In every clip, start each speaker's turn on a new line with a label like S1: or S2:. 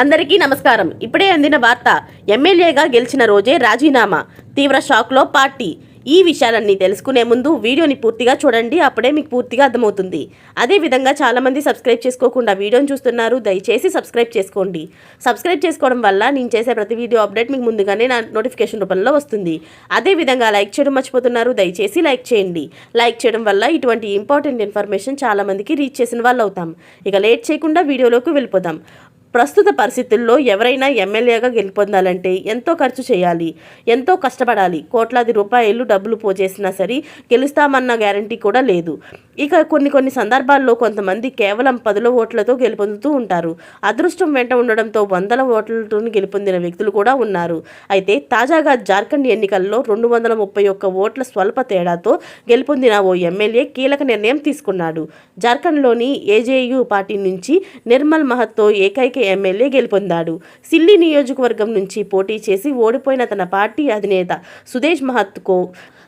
S1: అందరికీ నమస్కారం. ఇప్పుడే అందిన వార్త ఎమ్మెల్యేగా గెలిచిన రోజే రాజీనామా తీవ్ర షాక్లో పార్టీ. ఈ విషయాలన్నీ తెలుసుకునే ముందు వీడియోని పూర్తిగా చూడండి అప్పుడే మీకు పూర్తిగా అర్థమవుతుంది. అదేవిధంగా చాలామంది సబ్స్క్రైబ్ చేసుకోకుండా వీడియోని చూస్తున్నారు దయచేసి సబ్స్క్రైబ్ చేసుకోండి. సబ్స్క్రైబ్ చేసుకోవడం వల్ల నేను చేసే ప్రతి వీడియో అప్డేట్ మీకు ముందుగానే నా నోటిఫికేషన్ రూపంలో వస్తుంది. అదేవిధంగా లైక్ చేయడం మర్చిపోతున్నారు దయచేసి లైక్ చేయండి. లైక్ చేయడం వల్ల ఇటువంటి ఇంపార్టెంట్ ఇన్ఫర్మేషన్ చాలామందికి రీచ్ చేసిన వాళ్ళు అవుతాం ఇక లేట్ చేయకుండా వీడియోలోకి వెళ్ళిపోదాం. ప్రస్తుత పరిస్థితుల్లో ఎవరైనా ఎమ్మెల్యేగా గెలుపొందాలంటే ఎంతో ఖర్చు చేయాలి ఎంతో కష్టపడాలి. కోట్లాది రూపాయలు డబ్బులు పోజేసినా సరే గెలుస్తామన్న గ్యారంటీ కూడా లేదు. ఇక కొన్ని కొన్ని సందర్భాల్లో కొంతమంది కేవలం పదుల ఓట్లతో గెలుపొందుతూ ఉంటారు. అదృష్టం వెంట ఉండడంతో వందల ఓట్లతో గెలుపొందిన వ్యక్తులు కూడా ఉన్నారు. అయితే తాజాగా జార్ఖండ్ ఎన్నికల్లో రెండు వందల ముప్పై ఒక్క ఓట్ల స్వల్ప తేడాతో గెలుపొందిన ఓ ఎమ్మెల్యే కీలక నిర్ణయం తీసుకున్నాడు. జార్ఖండ్లోని ఏజేయు పార్టీ నుంచి నిర్మల్ మహత్తో ఏకైక ఎమ్మెల్యే గెలుపొందాడు. సిల్లి నియోజకవర్గం నుంచి పోటీ చేసి ఓడిపోయిన తన పార్టీ అధినేత సుదేశ్ మహత్కో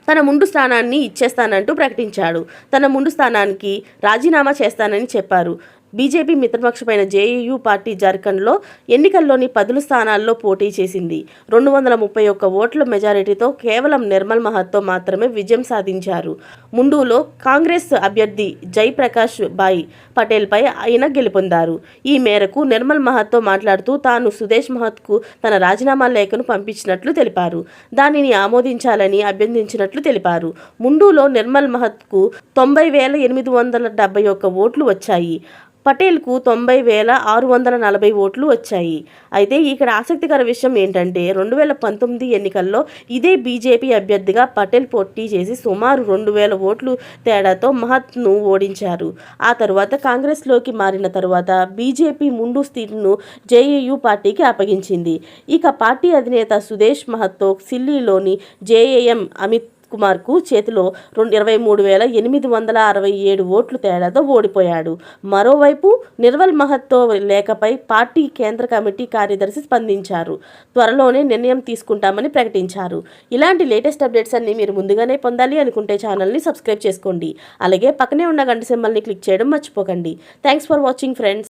S1: తన ముందు స్థానాన్ని ఇచ్చేస్తానంటూ ప్రకటించాడు. తన ముందు స్థానానికి రాజీనామా చేస్తానని చెప్పారు. బీజేపీ మిత్రపక్షమైన జేఏయూ పార్టీ జార్ఖండ్లో ఎన్నికల్లోని పదులు స్థానాల్లో పోటీ చేసింది. రెండు వందల ముప్పై ఒక్క ఓట్ల మెజారిటీతో కేవలం నిర్మల్ మహత్తో మాత్రమే విజయం సాధించారు. ముండూలో కాంగ్రెస్ అభ్యర్థి జయప్రకాష్ బాయ్ పటేల్పై ఆయన గెలుపొందారు. ఈ మేరకు నిర్మల్ మహత్తో మాట్లాడుతూ తాను సుదేశ్ మహత్కు తన రాజీనామా లేఖను పంపించినట్లు తెలిపారు. దానిని ఆమోదించాలని అభ్యర్థించినట్లు తెలిపారు. ముండూలో నిర్మల్ మహత్కు తొంభై వేల ఎనిమిది వందల డెబ్బై ఒక్క ఓట్లు వచ్చాయి. పటేల్కు తొంభై వేల ఆరు వందల నలభై ఓట్లు వచ్చాయి. అయితే ఇక్కడ ఆసక్తికర విషయం ఏంటంటే రెండు వేల పంతొమ్మిది ఎన్నికల్లో ఇదే బీజేపీ అభ్యర్థిగా పటేల్ పోటీ చేసి సుమారు రెండు వేల ఓట్లు తేడాతో మహత్ను ఓడించారు. ఆ తరువాత కాంగ్రెస్లోకి మారిన తరువాత బీజేపీ ముందు సీటును జేఏయూ పార్టీకి అప్పగించింది. ఇక పార్టీ అధినేత సుదేశ్ మహత్తో సిల్లీలోని జేఏఎం అమిత్ కుమార్కు చేతిలో రెండు ఇరవై మూడు వేల ఎనిమిది వందల అరవై ఏడు ఓట్లు తేడాతో ఓడిపోయాడు. మరోవైపు నిర్వల్ మహత్తో లేఖపై పార్టీ కేంద్ర కమిటీ కార్యదర్శి స్పందించారు. త్వరలోనే నిర్ణయం తీసుకుంటామని ప్రకటించారు. ఇలాంటి లేటెస్ట్ అప్డేట్స్ అన్ని మీరు ముందుగానే పొందాలి అనుకుంటే ఛానల్ని సబ్స్క్రైబ్ చేసుకోండి. అలాగే పక్కనే ఉన్న గంట సింబల్ని క్లిక్ చేయడం మర్చిపోకండి. Thanks for watching friends.